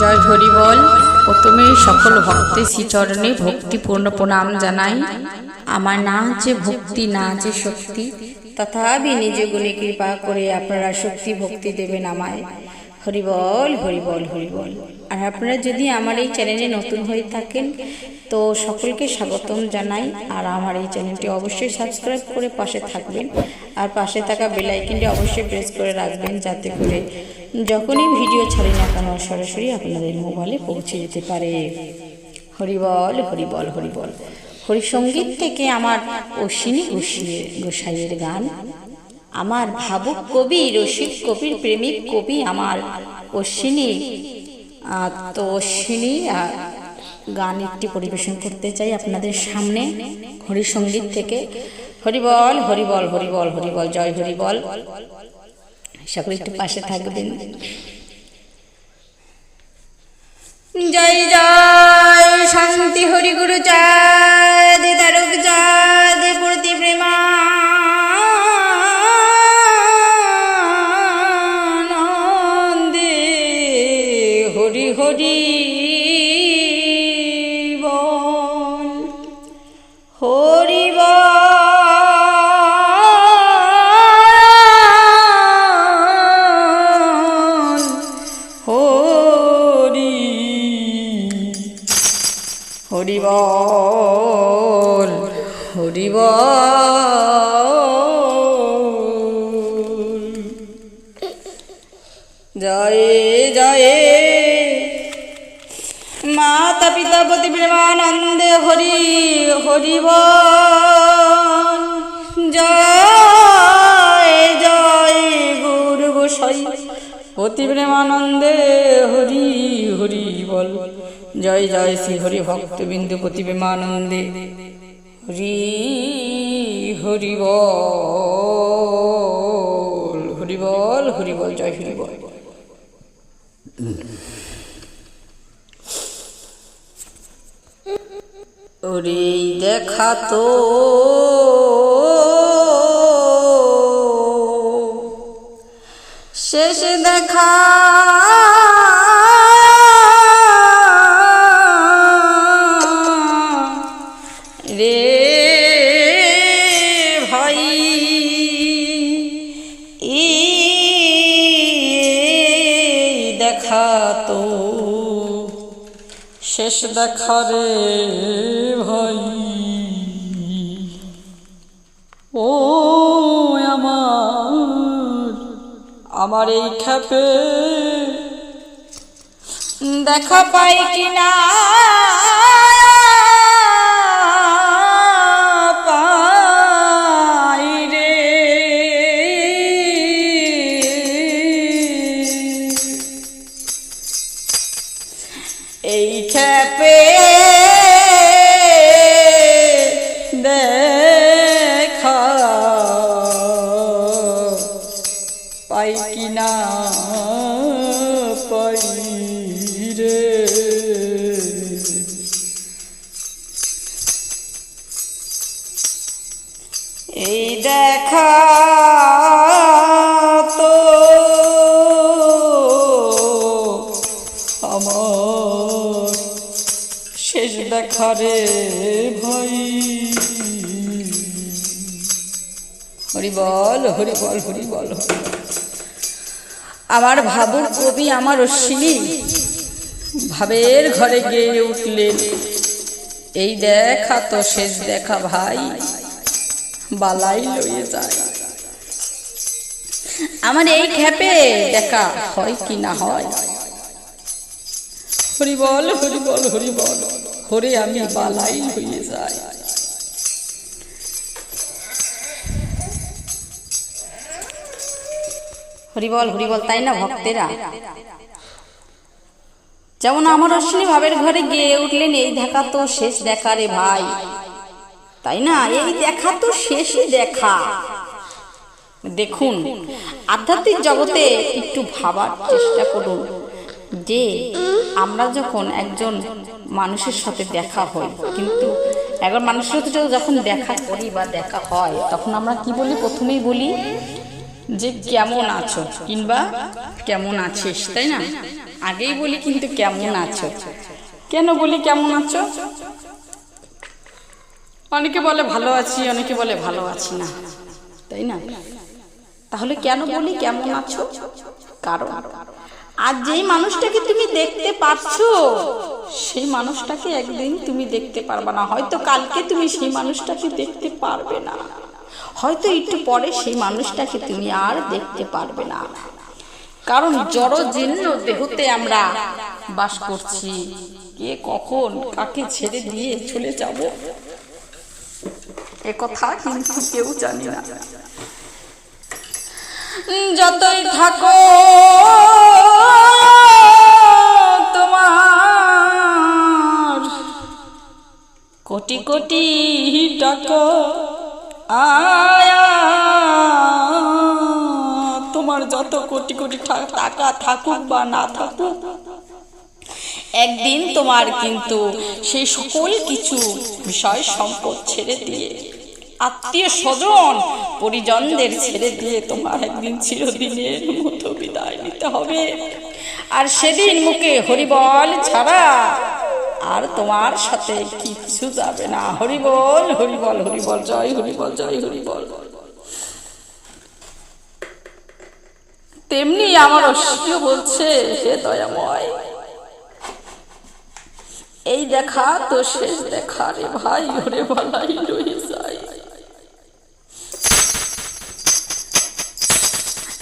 জয় হরিবল প্রথমে সকল ভক্তের শ্রীচরণে ভক্তিপূর্ণ প্রণাম জানাই। আমার না আছে ভক্তি, না আছে শক্তি, তথাপি নিজ গুণে কৃপা করে আপনারা শক্তি, ভক্তি দেবেন আমায়। হরিবল হরিবল হরিবল আর আপনারা যদি আমার এই চ্যানেলে নতুন হয়ে থাকেন, তো সকলকে স্বাগতম জানাই। আর আমার এই চ্যানেলটি অবশ্যই সাবস্ক্রাইব করে পাশে থাকবেন। আর পাশে থাকা বেল আইকনটি অবশ্যই প্রেস করে রাখবেন যাতে করে যখনই ভিডিও ছাড়ি না কেন, সরাসরি আপনাদের মোবাইলে পৌঁছে যেতে পারে। হরিবল হরিবল হরিবল হরিসঙ্গীত থেকে আমার অশ্বিনী গোস্বী গোসাইয়ের গান। আমার ভাবুক কবি, রসিক কবির প্রেমিক কবি আমার অশ্বিনী। তো অশ্বিনী গান একটি পরিবেশন করতে চাই আপনাদের সামনে হরিসঙ্গীত থেকে। হরিবল হরিবল হরিবল হরিবল জয় হরিবল সকলে একটু পাশে থাকবেন। জয় জয় শান্তি হরি গুরু দে তারক চাঁদ প্রতি প্রেমানন্দে পিতা পতি প্রেমানন্দে হরি হরি বল। জয় জয় গুরু গোসাই পতি প্রেমানন্দে হরি হরি বল। জয় জয়, শ্রী হরি ভক্ত বিন্দু পতি প্রেমানন্দে। হরি হরি বল হরি বল হরি বল, জয়, হরি বল। ওরে দেখা তো। শেষ দেখা। রে ভাই ই দেখা তো। শেষ দেখা রে। ভাই। ও আমার আমার এই খেপে দেখা পাই কিনা? দেখা তো আমার শেষ দেখা রে ভাই। হরি বল হরি বল হরি বল। হরি বল। আমার ভাবুর কবি আমার অশ্বিনী। ভাবের ঘরে গিয়ে উঠলেন। এই দেখা তো শেষ দেখা ভাই। বালাই লইয়ে যায়। আমার এই খেপে দেখা হয় কি না হয়? হরি বল হরি বল হরি বল হরে আমি বালাই হয়ে যাই। হরিবল হরিবল তাই না ভক্তেরা? যেমন আমার অশ্বিনী ভাবের ঘরে গিয়ে উঠলেন এই দেখা তো শেষ দেখা রে ভাই। তাই না? এই দেখা তো শেষই দেখা। দেখুন আধ্যাত্মিক জগতে একটু ভাবার চেষ্টা করুন যে আমরা যখন একজন মানুষের সাথে দেখা হই কিন্তু একজন মানুষের সাথে যখন দেখা করি বা দেখা হয় তখন আমরা কি বলি? প্রথমেই বলি যে কেমন আছো? কিংবা কেমন আছিস? তাই না? আগেই বলি কিন্তু কেমন আছো? কেন বলি কেমন আছো? অনেকে বলে ভালো আছি, অনেকে বলে ভালো আছি না। তাই না? তাহলে কেন বলি কেমন আছো? কারণ আর যেই মানুষটাকে তুমি দেখতে পাচ্ছো, সেই মানুষটাকে একদিন তুমি দেখতে পারবে না। হয়তো কালকে তুমি সেই মানুষটাকে দেখতে পারবে না। হয়তো একটু পরে সেই মানুষটাকে তুমি আর দেখতে পারবে না। কারণ জড় জীর্ণ দেহতে আমরা বাস করছি। কে কখন কাকে ছেড়ে দিয়ে চলে যাব? এ কথা কিন্তু কেউ জানি না যতই থাকো, তোমার কোটি কোটি টাকা আয়া, তোমার যত কোটি কোটি টাকা থাকুক বা না থাকুক, একদিন তোমার কিন্তু সেই সকল কিছু বিষয় সম্পদ ছেড়ে দিয়ে আত্মীয় স্বজন, পরিজনদের ছেড়ে দিয়ে তোমার একদিন চিরদিনের মতো বিদায় নিতে হবে। আর সেদিন মুখে হরিবল ছাড়া আর তোমার সাথে কিছু যাবে না। হরিবল হরিবল হরিবল, জয় হরিবল জয় হরিবল। তেমনি আমার অশ্বিও বলছে, হে দয়াময়, এই দেখা তো শেষ দেখা রে ভাই ওরে বলাই রয়ে যায়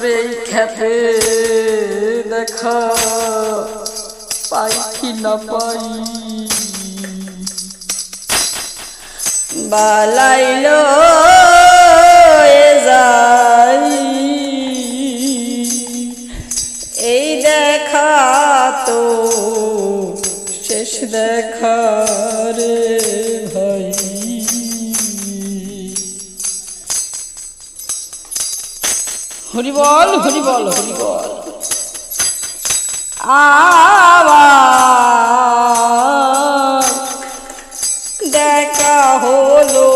করে এই খেপে দেখা পাই কি না পাই। বালাইলো এই দেখা তো শেষ দেখা। হরিবল হরি বল। আবার দেখা হলো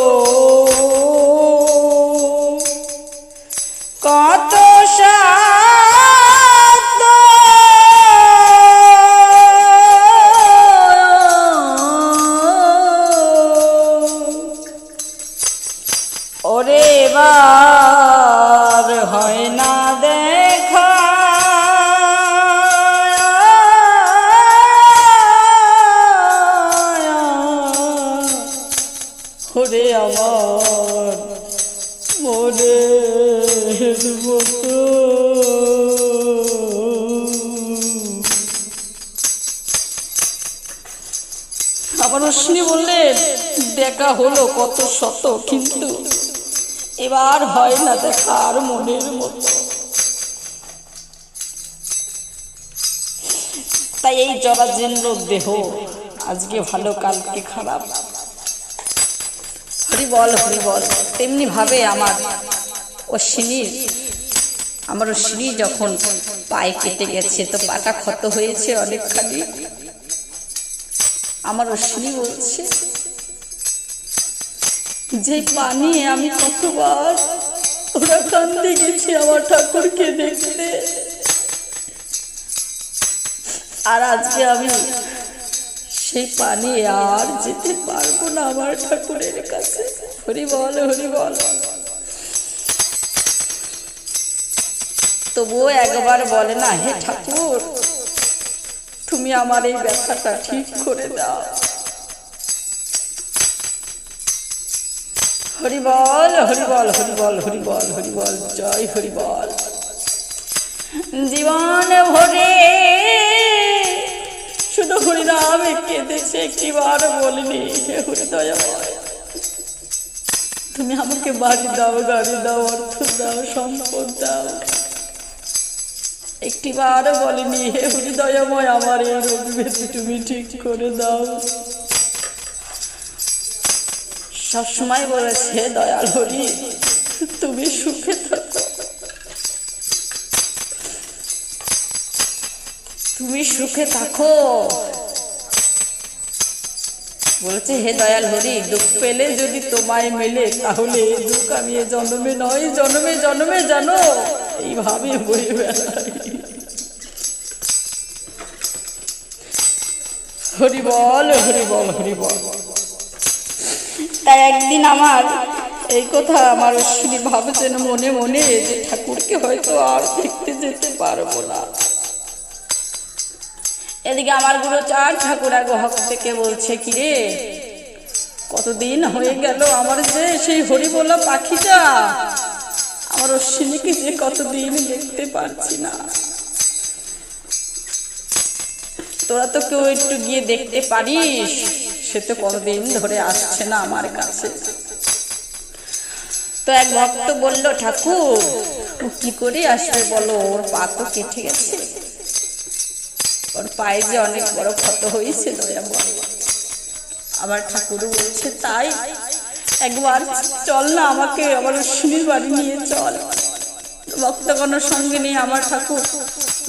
কত শত কিন্তু এবার হয় না দেখা আর মনের মতো। তাই এই জরাজীর্ণ দেহ আজকে ভালো, কালকে খারাপ। হরি বল হরি বল তেমনি ভাবে আমার অশ্বিনীর আমার অশ্বিনী যখন পায়ে কেটে গেছে, তো পাটা ক্ষত হয়েছে অনেকখানি। আমার অশ্বিনী বলছে যে পানি আমি কতবার ওরা কান্দে গেছি আমার ঠাকুরকে দেখতে। আর আজকে আমি সেই পানি আর যেতে পারব না আমার ঠাকুরের কাছে। হরি বল হরি বল। তবুও একবার বলে না, হে ঠাকুর, তুমি আমার এই ব্যথাটা ঠিক করে দাও। হরিবল হরিবল হরিবল হরিবল হরিবল, জয় হরিবল। জীবন ভরে শুধু হরিনামে কেঁদেছে একটিবার বলিনি, হে হরিদয়াময় তুমি আমাকে বাড়ি দাও, গাড়ি দাও, অর্থ দাও, সম্পদ দাও। একটিবার বলিনি, হে হৃদয়ময়, আমার এই রোগ তুমি ঠিক করে দাও। সবসময় বলেছে, দয়াল হরি, তুমি সুখে থাকো। তুমি সুখে থাকো। বলেছে, হে দয়াল হরি, দুঃখ পেলে যদি তোমায় মেলে, তাহলে এই দুঃখ আমি জন্মে নয়, জন্মে জন্মে জানো। এইভাবে বই হরি বল হরি বল হরি বল। তাই একদিন আমার এই কথা, আমার অশ্বিনী ভাবছেন মনে মনে যে ঠাকুরকে হয়তো আর দেখতে যেতে পারব না। এদিকে আমার গুরু চার ঠাকুর ভক্ত থেকে বলছে কি রে কতদিন হয়ে গেল আমার যে সেই হরি বলা পাখিটা? আমার অশ্বিনীকে যে কতদিন দেখতে পারছি না। তোরা তো কেউ একটু গিয়ে দেখতে পারিস। সে তো কতদিন ধরে আসছে না আমার কাছে। তো এক ভক্ত বলল, ঠাকুর, ও কি করে আসবে বলো? ওর পা তো কেটে গেছে। ওর পায়ে যে অনেক বড় ক্ষত হয়েছে বল আমার ঠাকুর বলছে, তাই? একবার চল না আমাকে, আমার অশ্বিনীর বাড়ি নিয়ে চল। ভক্তগণের সঙ্গে নিয়ে আমার ঠাকুর।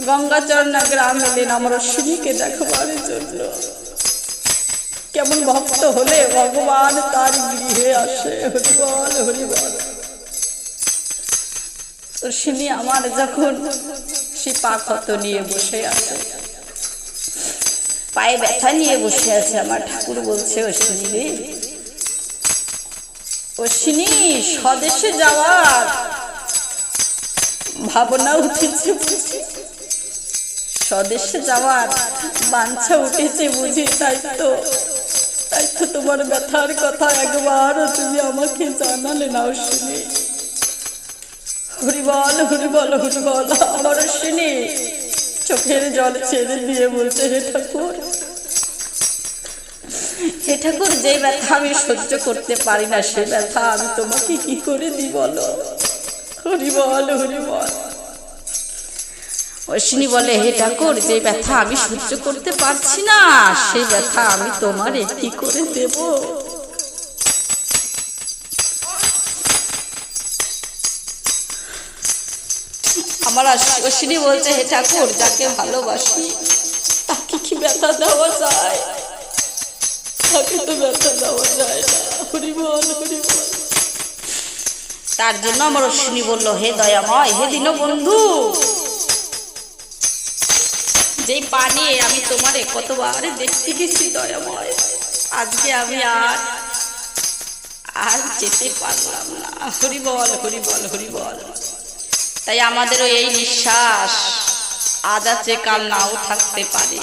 গঙ্গাচরণা গ্রাম এলেন আমার অশ্বিনীকে দেখবার জন্য। কেমন ভক্ত হলে ভগবান তার গৃহে আসে, হরিবল হরিবল। অশ্বিনী আমার যখন সে পা ক্ষত নিয়ে বসে আছে, পায়ে ব্যথা নিয়ে বসে আছে, আমার ঠাকুর বলছে অশ্বিনী রে অশ্বিনী স্বদেশে যাওয়ার ভাবনা উঠেছে বুঝি স্বদেশে যাওয়ার বাঞ্ছা উঠেছে বুঝি, তাই তো। তাই তো তোমার ব্যথার কথা একবারও তুমি আমাকে জানালে না অশ্বিনী। হরিবল হরিবল হরিবল, আমার অশ্বিনী, চোখের জল ছেড়ে দিয়ে বলছে, হে ঠাকুর হে ঠাকুর, যে ব্যথা আমি সহ্য করতে পারি না, সে ব্যথা আমি তোমাকে কি করে দি বলো? হরি বল হরি বল অশ্বিনী বলে, হে ঠাকুর, যে ব্যথা আমি সহ্য করতে পারছি না, সেই ব্যথা আমি তোমারে কি করে দেব? আমার অশ্ব- অশ্বিনী বলছে, হে ঠাকুর, যাকে ভালোবাসি, তাকে কি ব্যথা দেওয়া যায়? তাকে তো ব্যথা দেওয়া যায় না, হরি বল তার জন্য আমার অশ্বিনী বলল, হে দয়াময়, হে দিন বন্ধু যেই পানি আমি তোমারে কতবার দেখতে গেছি দয়াময়, আজকে আমি আর আর যেতে পারলাম না। হরি বল হরি বল হরি বল। তাই আমাদেরও এই নিঃশ্বাস আজ আছে, কাল নাও থাকতে পারে।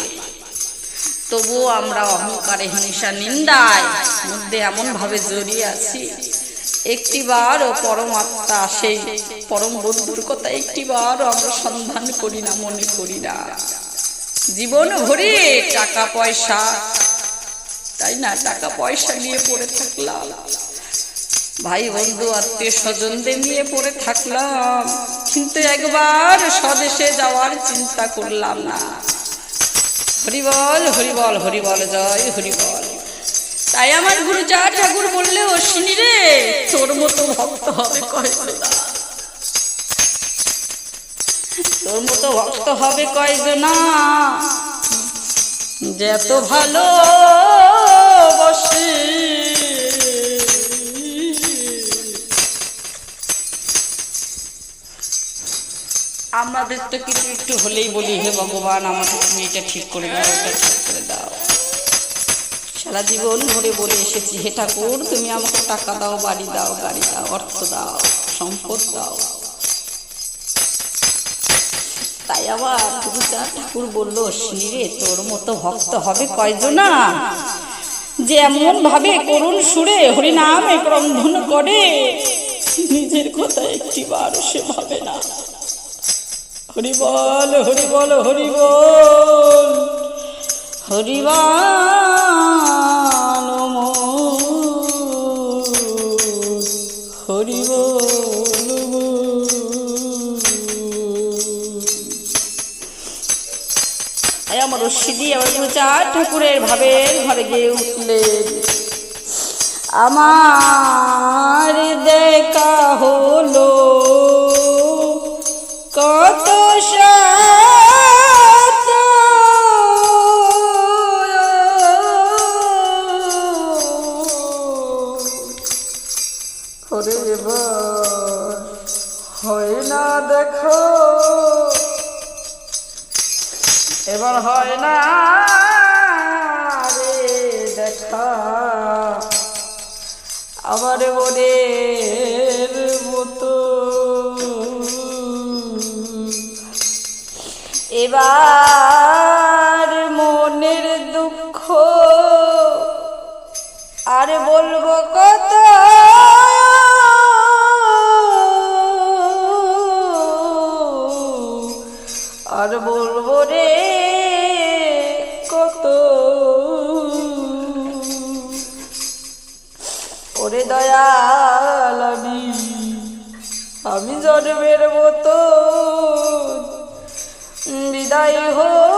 তবুও আমরা অহংকারে, হিংসা, নিন্দায় মধ্যে এমন ভাবে জড়িয়ে আছি। একটিবারও পরমাত্মা সেই পরম বন্ধুর কথা একটিবারও আমরা সন্ধান করি না, মনে করি না। জীবন ভরে টাকা পয়সা। তাই না? টাকা পয়সা নিয়ে পড়ে থাকলাম। ভাই বন্ধু, আত্মীয় স্বজনদের নিয়ে পড়ে থাকলাম। কিন্তু একবার স্বদেশে যাওয়ার চিন্তা করলাম না। হরিবল হরিবল হরিবল, জয় হরিবল। তাই আমার গুরু চা ঠাকুর বললে অশ্বিনী রে, তোর মতো ভক্ত হবে কয়জনা? তোর মতো ভক্ত হবে কয়জনা? যে এত ভালো বসে। আমাদের তো কিছু একটু হলেই বলি, হে ভগবান আমাকে তুমি এটা ঠিক করে দাও, এটা ঠিক করে দাও। সারা জীবন ধরে বলে এসেছি, হে ঠাকুর, তুমি আমাকে টাকা দাও, বাড়ি দাও, গাড়ি দাও, অর্থ দাও, সম্পদ দাও। তাই আবার গুরুচার ঠাকুর বলল রে, তোর মতো ভক্ত হবে কয়জনা? যে এমন ভাবে করুণ সুরে হরিনামে ক্রন্ধন করে, নিজের কথা একটি বার সে ভাবে না। হরি বল হরি বল হরি বল হরি বল দিয়ে আমার চার ঠাকুরের ভাবের ঘরে গিয়ে উঠলেন। আমার দেখা হলো কত হয় না দেখো। এবার হয় না রে দেখা। আমার মনের মতো। এবার আর বলব রে কত? ওরে দয়াল আমি আমি জন্মের মতো বিদায় হতে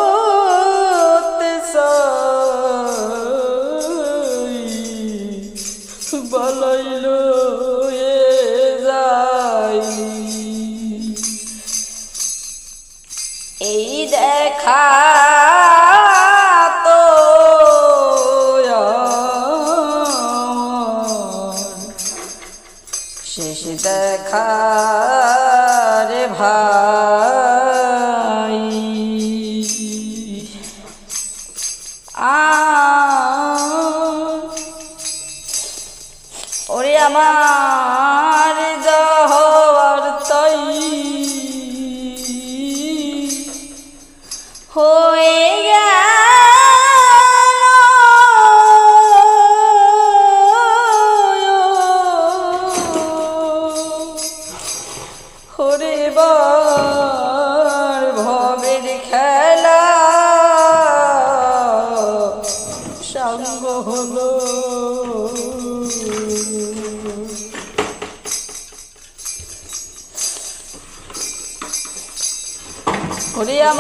ওরে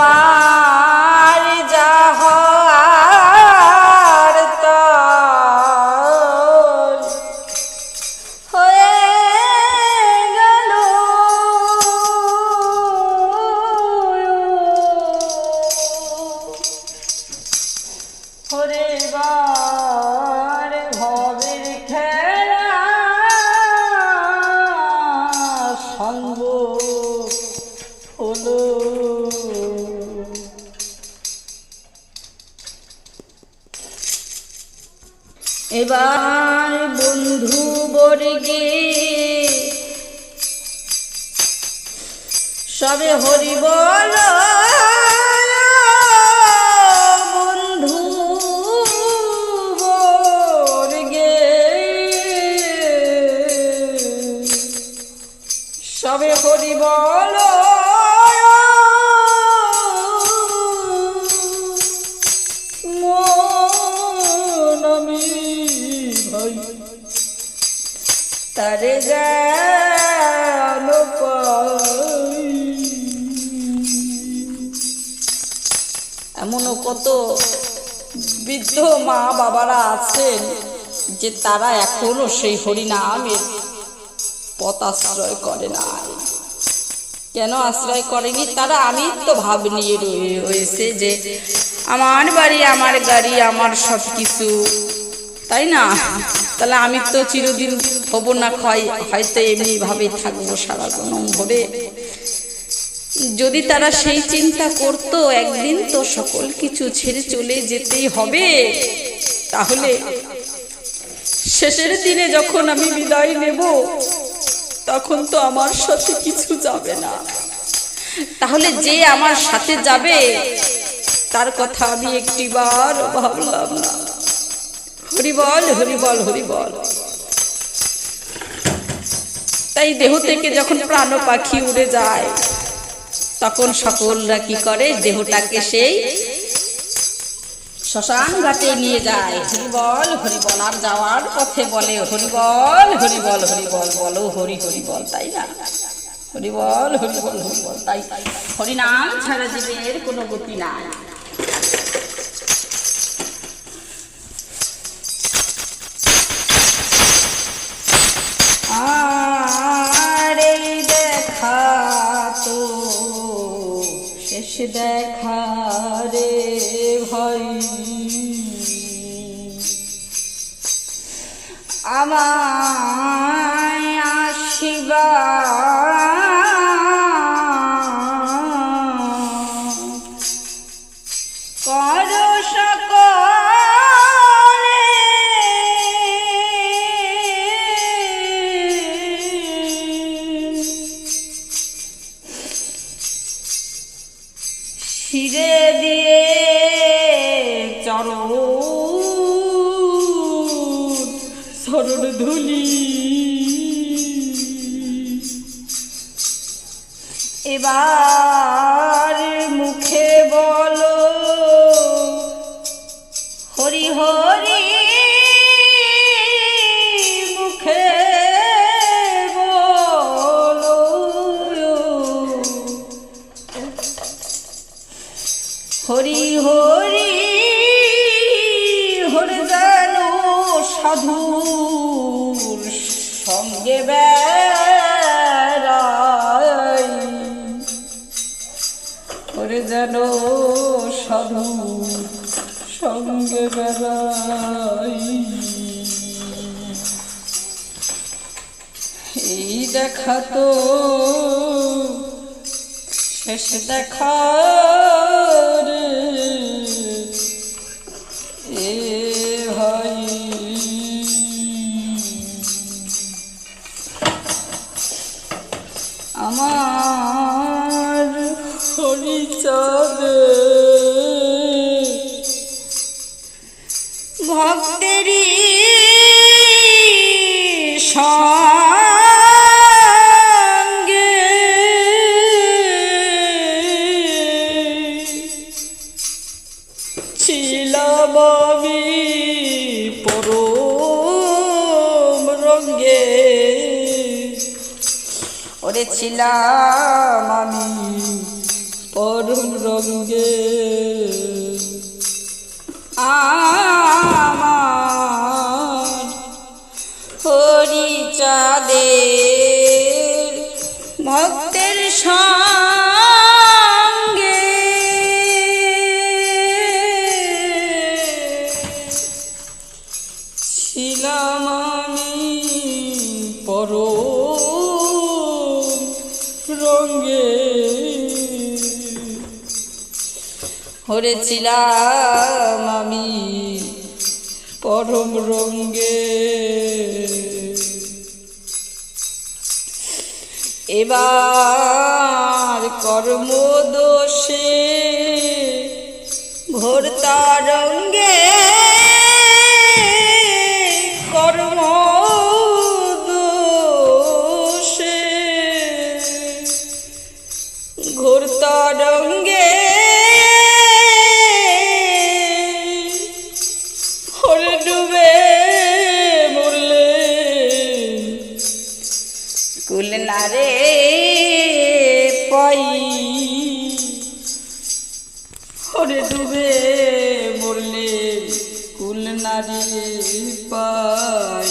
ওরে এবার বন্ধু বর্গে সবে হরি তারে এমনও কত বৃদ্ধ মা বাবারা আছেন যে তারা এখনও সেই হরিনামের পথ আশ্রয় করে না কেন আশ্রয় করেনি? তারা আমি তো ভাব নিয়ে রয়ে রয়েছে যে, আমার বাড়ি, আমার গাড়ি, আমার সব কিছু তাই না? তাহলে আমি তো চিরদিন হব না ক্ষয় হয়তো এমনি ভাবে থাকব সারা জনম ভরে। যদি তারা সেই চিন্তা করতো, একদিন তো সকল কিছু ছেড়ে চলে যেতেই হবে। তাহলে শেষের দিনে যখন আমি বিদায় নেব, তখন তো আমার সাথে কিছু যাবে না। তাহলে যে আমার সাথে যাবে, তার কথা আমি একটিবার ভাবলাম না। হরিবল হরিবল হরিবল তাই দেহ থেকে যখন প্রাণ পাখি উড়ে যায়, তখন সকলরা কি করে? দেহটাকে সেই শ্মশান ঘাটে নিয়ে যায়। হরিবল হরিবল আর যাওয়ার পথে বলে হরিবল হরিবল হরিবল বলো, হরি হরিবল তাই না? হরিবল হরিবল হরিবল তাই। হরিনাম ছাড়া জীবের কোনো গতি নাই। দেখা রে ভয় আমায় আসিবা হরি হরি, হরে যেন সঙ্গে বেড়াই। হরে যেন সাধু সঙ্গে বেড়াই। এই দেখা তো শেষ দেখা হরিচাঁদে ভক্তেরই সঙ্গে। ছিলাম আমি পরম রঙ্গে। ওরে ছিলাম রঙ্গে আমার হরিচাঁদের ভক্তের সঙ্গে হরেছিলাম আমি পরম রঙ্গে। এবার কর্মদোষে ঘোর রঙ্গে কর্ম দোষে ঘোর পাই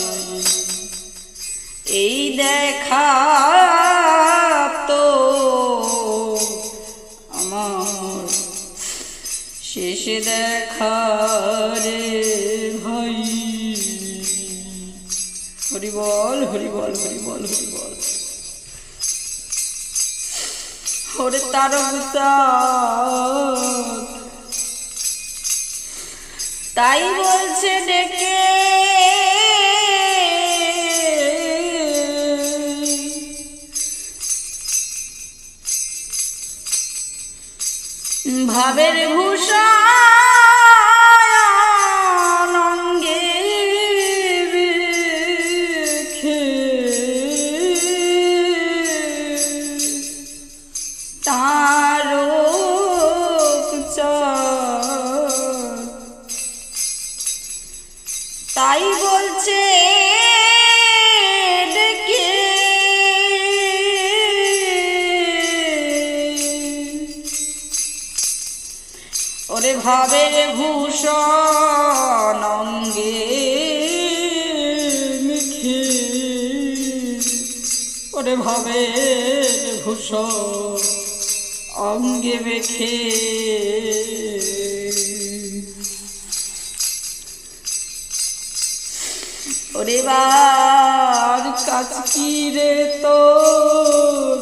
এই দেখা তো আমার শেষে দেখা রে ভাই হরি বল হরি বল হরি বল হরি বল। হরে তার তাই বলছে ডেকে। ভাবের ভূষণ তাই বলছে ওরে ভাবের ভূষণ অঙ্গে মিখে ওরে ভাবের ভূষণ অঙ্গে মেখে। ওরে বার কাজ কি রে তোর?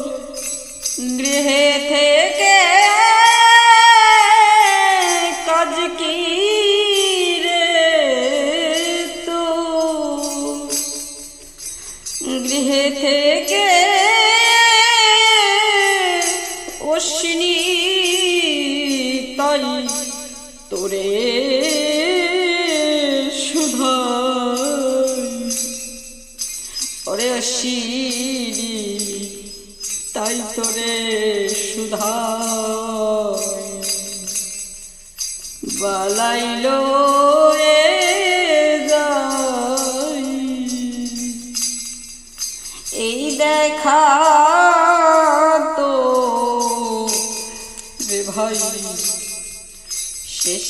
গৃহে থেকে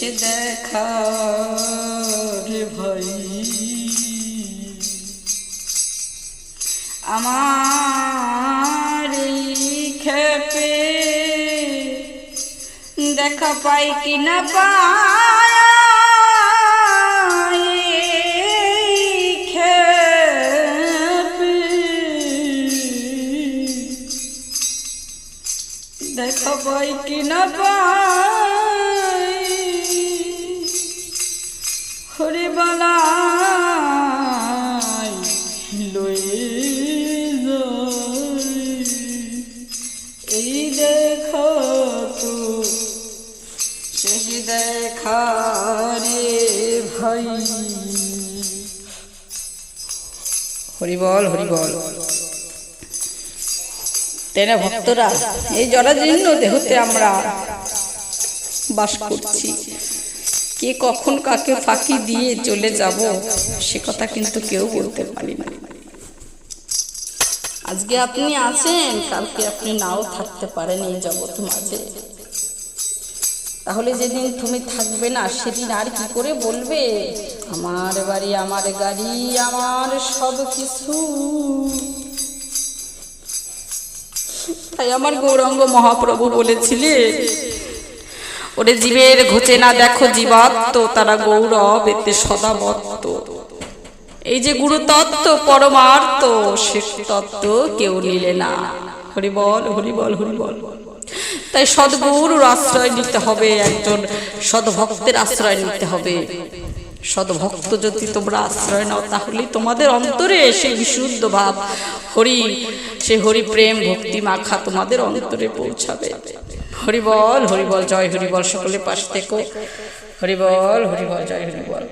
দেখা রে ভাই আমার খেপে দেখা পাই কি না পাই খেপে দেখা পাই কি না পাই হরি বল হরি বল। তেনে ভক্তরা, এই জরাজীর্ণ দেহতে আমরা বাস করছি। কে কখন কাকে ফাঁকি দিয়ে চলে যাব, সে কথা কিন্তু কেউ বলতে পারি না। আজকে আপনি আছেন, কালকে আপনি নাও থাকতে পারেন এই জগৎ মাঝে। তাহলে যেদিন তুমি থাকবে না, সেদিন আর কি করে বলবে? আমার বাড়ি, আমার গাড়ি, আমার সব কিছু। তাই আমার গৌরাঙ্গ মহাপ্রভু বলেছিলেন ওরে জীবের ঘুচে না দেখো জীবাত্ম, তারা গৌরব এতে সদাবত্ত এই যে গুরু তত্ত্ব পরমার্থ, সে তত্ত্ব কেউ নিলে না। হরি বল হরি বল বল। তাই সদ্গুরুর আশ্রয় নিতে হবে, একজন সদ্ভক্তের আশ্রয় নিতে হবে। সদ্ভক্ত যদি তোমরা আশ্রয় নাও তাহলে তোমাদের অন্তরে সেই বিশুদ্ধ ভাব, হরি, সে হরি প্রেম, ভক্তি মাখা তোমাদের অন্তরে পৌঁছাবে। হরি বল হরি বল জয় হরি বল সকলে পাশ থেকে। হরি বল হরি বল জয় হরি বল